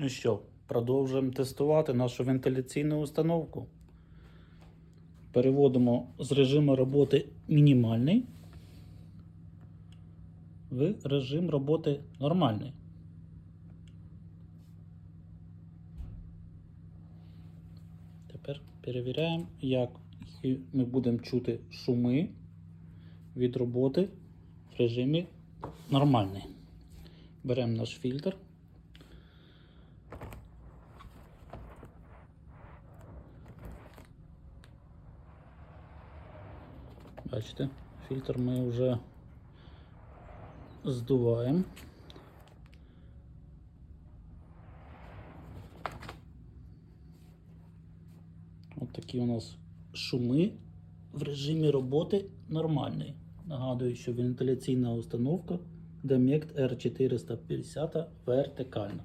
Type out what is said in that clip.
Ну що, продовжуємо тестувати нашу вентиляційну установку. Переводимо з режиму роботи мінімальний в режим роботи нормальний. Тепер перевіряємо, як ми будемо чути шуми від роботи в режимі нормальний. Беремо наш фільтр. Бачите, фільтр ми вже здуваємо. От такі у нас шуми в режимі роботи нормальний. Нагадую, що вентиляційна установка Demect R450 вертикальна.